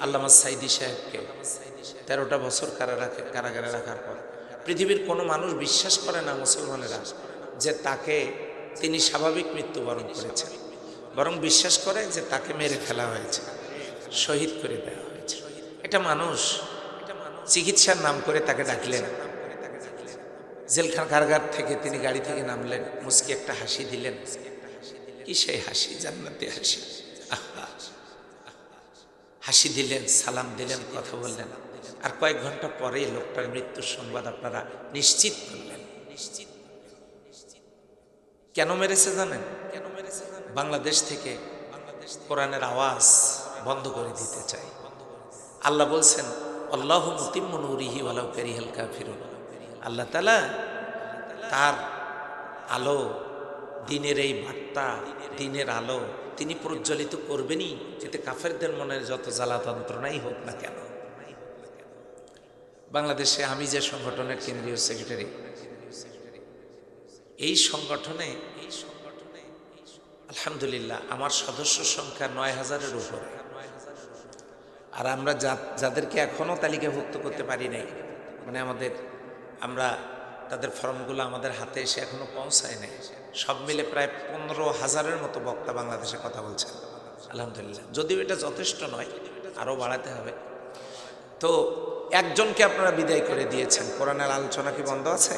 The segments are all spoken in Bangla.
আল্লামা সাইদি সাহেবকে তেরোটা বছর কারাগারে রাখার পর। পৃথিবীর কোনো মানুষ বিশ্বাস করে না মুসলমানেরা যে তাকে তিনি স্বাভাবিক মৃত্যুবরণ করেছেন। বরং বিশ্বাস করে যে তাকে মেরে ফেলা হয়েছে, শহীদ করে দেওয়া হয়েছে। এটা মানুষ চিকিৎসার নাম করে তাকে ডাকলেন। জেলখান কারাগার থেকে তিনি গাড়ি থেকে নামলেন মুসকি একটা হাসি দিলেন। কি সেই হাসি, জান্নাতে হাসি। আহা। হাসি দিলেন, সালাম দিলেন, কথা বললেন। আর কয়েক ঘণ্টা পরেই লোকটার মৃত্যুর সংবাদ আপনারা নিশ্চিত করলেন। নিশ্চিত কেন মেরেছে জানেন? কেন মেরেছে বাংলাদেশ থেকে বাংলাদেশ কোরআনের আওয়াজ বন্ধ করে দিতে চাই। আল্লাহ বলছেন, আল্লাহ মুতিমনুরিহি ওয়ালাউ আল্লাহ তালা তার আলো দিনের এই বার্তা, দিনের আলো তিনি প্রজ্বলিত করবেনই এতে কাফেরদের মনের যত জ্বালা যন্ত্রণাই হোক না কেন। বাংলাদেশে আমি যে সংগঠনের কেন্দ্রীয় সেক্রেটারি, এই সংগঠনে এই সংগঠনে আলহামদুলিল্লাহ আমার সদস্য সংখ্যা নয় হাজারের উপরে। আর আমরা যাদেরকে এখনও তালিকাভুক্ত করতে পারি নাই মানে আমাদের, আমরা তাদের ফর্মগুলো আমাদের হাতে এসে এখনও পৌঁছায় নাই। সব মিলে প্রায় পনেরো হাজারের মতো বক্তা বাংলাদেশে কথা বলছেন। আলহামদুলিল্লাহ। যদিও এটা যথেষ্ট নয়, আরও বাড়াতে হবে। তো একজনকে আপনারা বিদায় করে দিয়েছেন। কোরআনের আলোচনা কি বন্ধ আছে?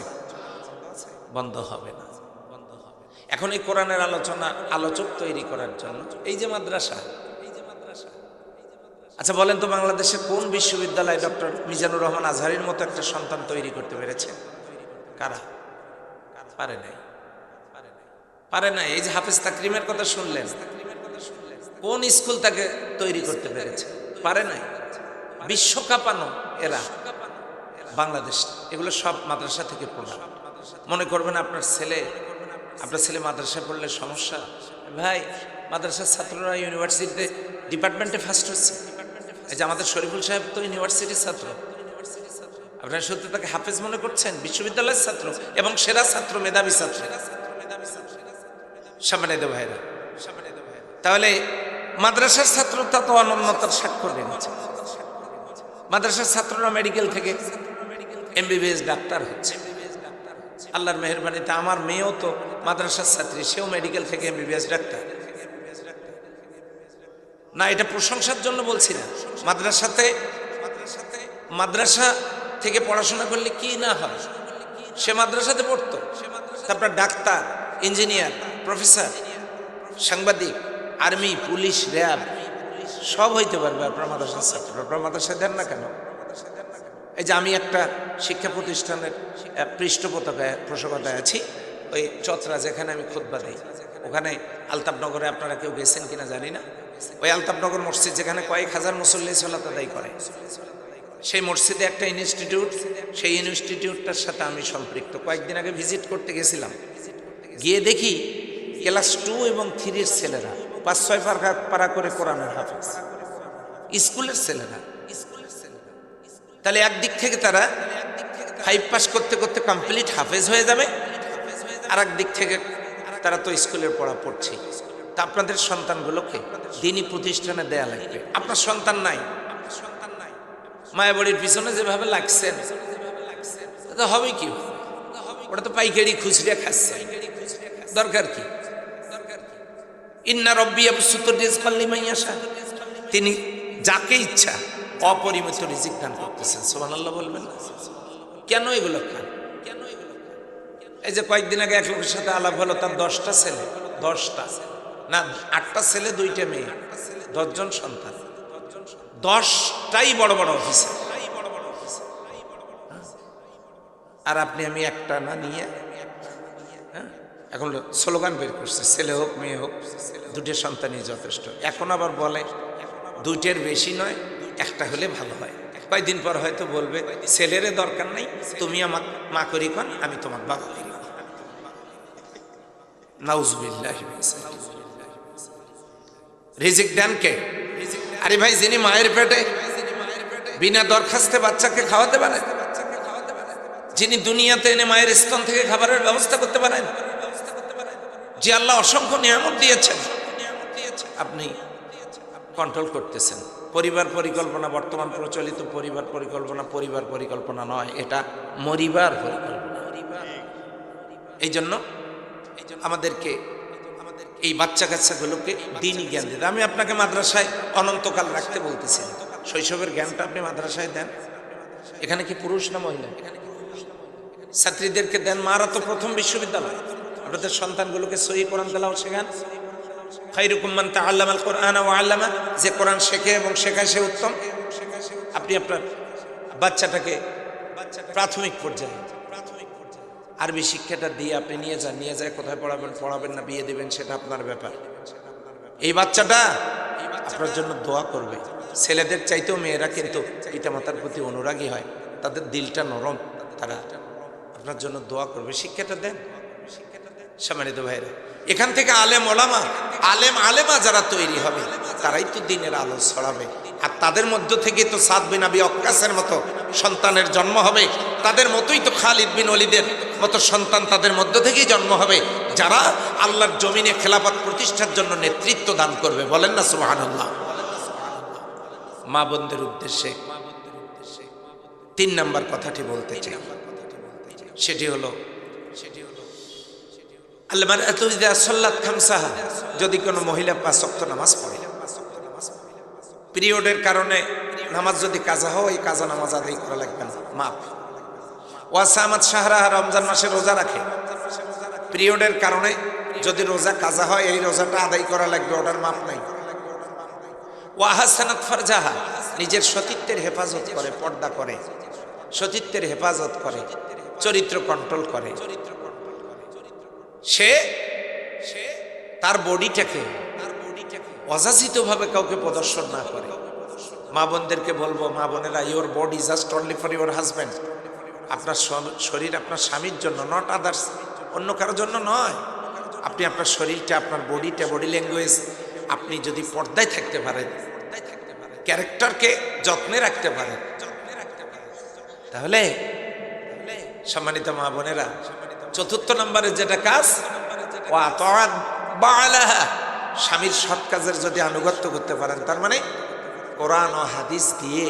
বন্ধ হবে না। এখন এই কোরআনের আলোচনা, আলোচক তৈরি করার জন্য এই যে মাদ্রাসা। এই যে মাদ্রাসা আচ্ছা বলেন তো বাংলাদেশে কোন বিশ্ববিদ্যালয় ডক্টর মিজানুর রহমান আজহারির মতো একটা সন্তান তৈরি করতে পেরেছে? কারা? পারে নাই। পারে নাই। এই যে হাফেজ তাকরিমের কথা শুনলেন, কোন স্কুল তাকে তৈরি করতে পেরেছে? পারে নাই। বিশ্বকাপানো এরা বাংলাদেশ। এগুলো সব মাদ্রাসা থেকে পড়া। মনে করবেন আপনার ছেলে আপনার ছেলে মাদ্রাসায় পড়লে সমস্যা? ভাই, মাদ্রাসার ছাত্ররা ইউনিভার্সিটিতে ডিপার্টমেন্টে ফার্স্ট হচ্ছে। এই যে আমাদের শরীফুল সাহেব তো ইউনিভার্সিটির ছাত্র। আপনারা সত্যি তাকে হাফেজ মনে করছেন? বিশ্ববিদ্যালয়ের ছাত্র এবং সেরা ছাত্র, মেধাবী ছাত্র। সামনে দে ভাইরা তাহলে মাদ্রাসার ছাত্রতা তো অনন্যতার স্বাক্ষর রেখেছে মাদ্রাসার ছাত্ররা মেডিকেল থেকে এমবিবিএস ডাক্তার হচ্ছে। আল্লাহর মেহরবানিতে আমার মেয়েও তো মাদ্রাসার ছাত্রী, সেও মেডিকেল থেকে এমবিবিএস ডাক্তার। না, এটা প্রশংসার জন্য বলছি না। মাদ্রাসাতে, মাদ্রাসা থেকে পড়াশোনা করলে কি না হয়? সে মাদ্রাসাতে পড়তো। তারপর ডাক্তার ইঞ্জিনিয়ার প্রফেসর সাংবাদিক আর্মি পুলিশ র্যাব সব হইতে পারবে আপনার মাদ্রাসার ছাত্র আপনার মাদ্রাসায় দেন না কেন? এই যে আমি একটা শিক্ষা প্রতিষ্ঠানের আহ, পৃষ্ঠপোষকায় পোষকতায় আছি। ওই চতরা যেখানে আমি খোদবা দিই। ওখানে আলতাবনগরে আপনারা কেউ গেছেন কিনা জানি না। ওই আলতাবনগর মসজিদ যেখানে কয়েক হাজার মুসল্লি সলাত আদায় করে। সেই মসজিদে একটা ইনস্টিটিউট, সেই ইনস্টিটিউটটার সাথে আমি সম্পৃক্ত। কয়েকদিন আগে ভিজিট করতে গেছিলাম। গিয়ে দেখি ক্লাস টু এবং থ্রির ছেলেরা, পাঁচ ছয় পারা পারা করে কোরআনের হাফেজ। স্কুলের ছেলেরা। তাহলে একদিক থেকে তারা ফাইভ পাস করতে করতে কমপ্লিট হাফেজ হয়ে যাবে আর দিক থেকে তারা তো স্কুলের পড়া পড়ছে। তা আপনাদের সন্তানগুলোকে দিনই প্রতিষ্ঠানে দেয়া লাগবে। আপনার সন্তান নাই। মায়াবড়ির পিছনে যেভাবে লাগছেন তো হবে কি? ওটা তো পাইকারি খুচরিয়া খাচ্ছে। দরকার কি? ইন্না রব্বি আবসুতর রিজক লিমান ইয়াশা। তিনি যাকে ইচ্ছা অপরিমিত রিজিক দান করতেছেন। সুবহানাল্লাহ বলবেন কেন এগুলো খান? কেন এগুলো? এই যে কয়েকদিন আগে এক লোকের সাথে আলাপ হলো, তার দশটা ছেলে, দশটা। না, আটটা ছেলে, দুইটা মেয়ে, দশজন সন্তান। দশটাই বড় বড় অফিসার আর আপনি আমি একটা না নিয়ে হ্যাঁ? এখন স্লোগান বের করছে, ছেলে হোক, মেয়ে হোক দুটো সন্তানই যথেষ্ট। এখন আবার বলে, দুইটার বেশি নয়, একটা হলে ভালো হয়। কয়েকদিন পর হয়তো বলবে, ছেলেরে দরকার নেই, তুমি আমার মা করি কন, আমি তোমার বাবা করি নাউজবিল্লাহ রিজিক দেন কে? আরে ভাই, যিনি মায়ের পেটে বিনা দরখাস্তে বাচ্চাকে খাওয়াতে পারেন যিনি দুনিয়াতে এনে মায়ের স্তন থেকে খাবারের ব্যবস্থা করতে পারেন, যে আল্লাহ অসংখ্য নিয়ামত দিয়েছেন, আপনি কন্ট্রোল করতেছেন। পরিবার পরিকল্পনা, বর্তমান প্রচলিত পরিবার পরিকল্পনা পরিবার পরিকল্পনা নয়, এটা মরিবার পরিকল্পনা। এই জন্য আমাদেরকে এই বাচ্চা কাচ্চাগুলোকে দিনই জ্ঞান দিতে আমি আপনাকে মাদ্রাসায় অনন্তকাল রাখতে বলতেছি। না। শৈশবের জ্ঞানটা আপনি মাদ্রাসায় দেন। এখানে কি পুরুষ না মহিলা? ছাত্রীদেরকে দেন মারা তো প্রথম বিশ্ববিদ্যালয়। আপনাদের সন্তানগুলোকে সহি কোরআন তেলাও শেখান। খাইরুকুম মান তাআল্লামাল কোরআন ওয়া আল্লামা, যে কোরআন শেখে এবং শেখায় সে উত্তম। আপনি আপনার বাচ্চাটাকে প্রাথমিক পর্যায়ে আরবি শিক্ষাটা দিয়ে আপনি নিয়ে যান, নিয়ে যায় কোথায় পড়াবেন পড়াবেন না, বিয়ে দেবেন, সেটা আপনার ব্যাপার। এই বাচ্চাটা আপনার জন্য দোয়া করবে। ছেলেদের চাইতেও মেয়েরা কিন্তু পিতামাতার প্রতি অনুরাগী হয়, তাদের দিলটা নরম, তারা আপনার জন্য দোয়া করবে, শিক্ষাটা দেন। সম্মানিত ভাইরা এখান থেকে আলেম ওলামা, আলেম আলেমা যারা তৈরি হবে, তারাই তো দিনের আলো ছড়াবে। আর তাদের মধ্য থেকে তো সাদ বিন আবি অক্কাসের মতো সন্তানের জন্ম হবে, তাদের মতোই তো খালিদ বিন অলিদের মতো সন্তান তাদের মধ্য থেকেই জন্ম হবে, যারা আল্লাহর জমিনে খেলাফত প্রতিষ্ঠার জন্য নেতৃত্ব দান করবে, বলেন না সুবহানাল্লাহ। মা বোনদের উদ্দেশ্যে তিন নাম্বার কথাটি বলতে চাই। সেটি হলো সেটি যদি কোনো মহিলা পাঁচ নামাজ পড়ে। পিরিয়ডের কারণে নামাজ যদি কাজা হয় কাজা নামাজ আদায় করা লাগবে না। মাপ ওয়াসামাত সাহারা রমজান মাসে রোজা রাখে। পিরিয়ডের কারণে যদি রোজা কাজা হয়, এই রোজাটা আদায় করা লাগবে, ওটার মাপ নাই। ওয়াহাসানাত ফারজাহা, নিজের সতীত্বের হেফাজত করে, পর্দা করে, সতীত্বের হেফাজত করে, চরিত্র কন্ট্রোল করে। সে তার বডিটাকে অযাচিতভাবে কাউকে প্রদর্শন না করে। মা বোনদেরকে বলব, মা বোনেরা your body just only for your husband আপনার শরীর আপনার স্বামীর জন্য নট আদার্স অন্য কারোর জন্য নয়। আপনি আপনার শরীরটা, আপনার বডিটা বডি ল্যাঙ্গুয়েজ আপনি যদি পর্দায় থাকতে পারেন, ক্যারেক্টারকে যত্নে রাখতে পারেন। তাহলে সম্মানিত মা বোনেরা, চতুর্থ নম্বরের যেটা কাজ স্বামীর সৎ কাজের যদি আনুগত্য করতে পারেন, তার মানে কোরআন ও হাদিস দিয়ে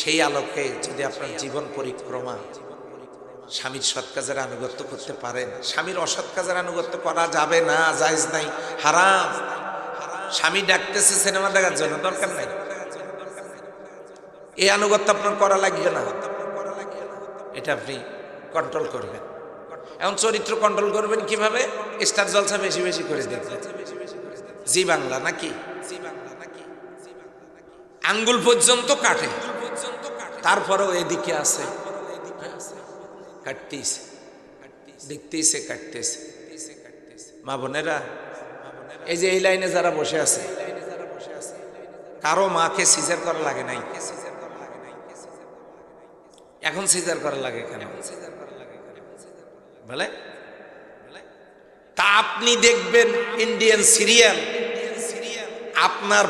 সেই আলোকে যদি আপনার জীবন পরিক্রমা, স্বামীর সৎ কাজের আনুগত্য করতে পারেন। স্বামীর অসৎ কাজের আনুগত্য করা যাবে না, জায়জ নাই, হারাম। স্বামী ডাকতেছে সিনেমা দেখার জন্য, দরকার নাই। এই আনুগত্য আপনার করা লাগবে না। এটা আপনি কন্ট্রোল করবেন। এখন চরিত্র কন্ট্রোল করবেন কীভাবে? স্টার জলসা বেশি বেশি করে দেখবেন জি বাংলা নাকি? আঙ্গুল পর্যন্ত কাটে। তারপরেও এদিকে আছে। কাটতেইছে। দেখতেইছে কাটতেছে মা বোনেরা এই যে এই লাইনে যারা বসে আছে, কারও মাকে সিজার করা লাগে নাই। এখন সিজার করা লাগে কেন? বলে? তা আপনি দেখবেন ইন্ডিয়ান সিরিয়াল আপনার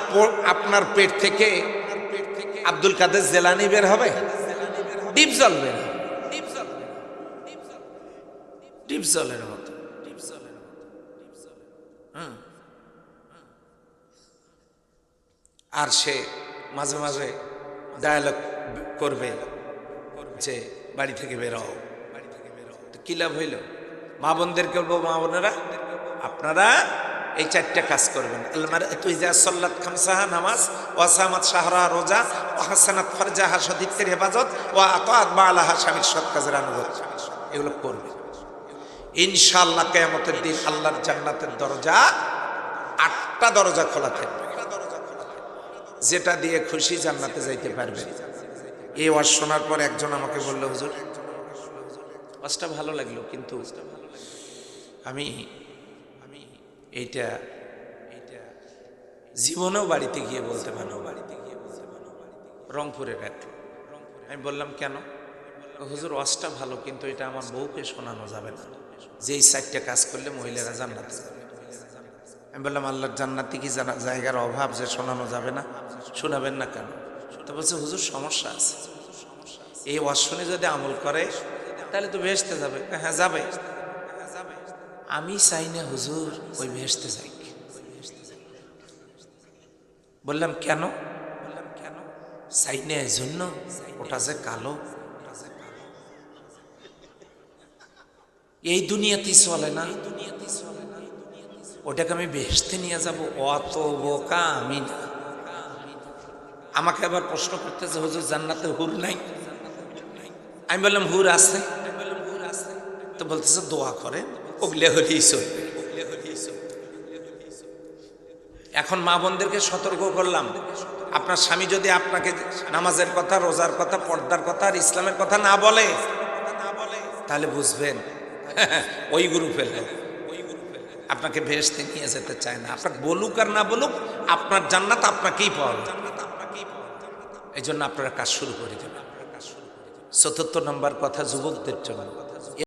আপনার পেট থেকে আব্দুল কাদের জেলানি বের হবে? ডিপ জল বের হবে। ডিপ জলের মতো। হুম। আর সে মাঝে মাঝে ডায়ালগ করবে যে বাড়ি থেকে বেরো বাড়ি থেকে তো কি লাভ হইল? মা বোনদেরকে বলব, মা বোনেরা, আপনারা এই চারটা কাজ করবেন। সল্লাত খামসাহা নামাজ রোজা ফারজাহা হেফাজত ও স্বামীর সৎ কাজের এগুলো করবে ইনশাআল্লাহ দিন আল্লাহর জান্নাতের দরজা আটটা দরজা খোলা থাকবে। যেটা দিয়ে খুশি জান্নাতে যাইতে পারবে। এই ওয়াজ শোনার পর একজন আমাকে বলল, হুজুর, ওয়াজটা ভালো লাগল, কিন্তু আমি আমি এইটা এইটা জীবনেও বাড়িতে গিয়ে বলতে পারো বাড়িতে গিয়ে বলতে পারো রংপুরের এক আমি বললাম, কেন? হুজুর, ওয়াজটা ভালো, কিন্তু এটা আমার বউকে শোনানো যাবে না। যেই চারটা কাজ করলে মহিলারা জান্নাতে যাবে। আমি বললাম, আল্লাহর জান্নাতে কি জায়গার অভাব যে শোনানো যাবে না? শোনাবেন না কেন? বলছে, হুজুর, সমস্যা আছে। এই ওয়াজ যদি আমল করে, তাহলে তো ভেসতে যাবে। হ্যাঁ যাবে। আমি চাই না হুজুর ওই ভেসতে যাই বললাম, কেন? বললাম কেন সাইনে এই জন্য ওটা যে কালো। এই দুনিয়াতেই চলে না। ওটাকে আমি বেহেস্তে নিয়ে যাব। অত বোকা আমি না। আমাকে আবার প্রশ্ন করতেছে, হুজুর, জান্নাতে হুর নাই? আমি বললাম, হুর আছে। তো বলতেছে, দোয়া করে ওগলে হলেই চলবে। এখন মা বোনদেরকে সতর্ক করলাম, আপনার স্বামী যদি আপনাকে নামাজের কথা, রোজার কথা, পর্দার কথা আর ইসলামের কথা না বলে, তাহলে বুঝবেন, ওই গুরু ফেলে আপনাকে ভেসতে নিয়ে যেতে চায় না। আপনাকে বলুক আর না বলুক, আপনার জান্নাত আপনাকেই পাওয়া এই জন্য আপনারা কাজ শুরু করে দেবেন। চতুর্থ নম্বর কথা যুবকদের জন্য।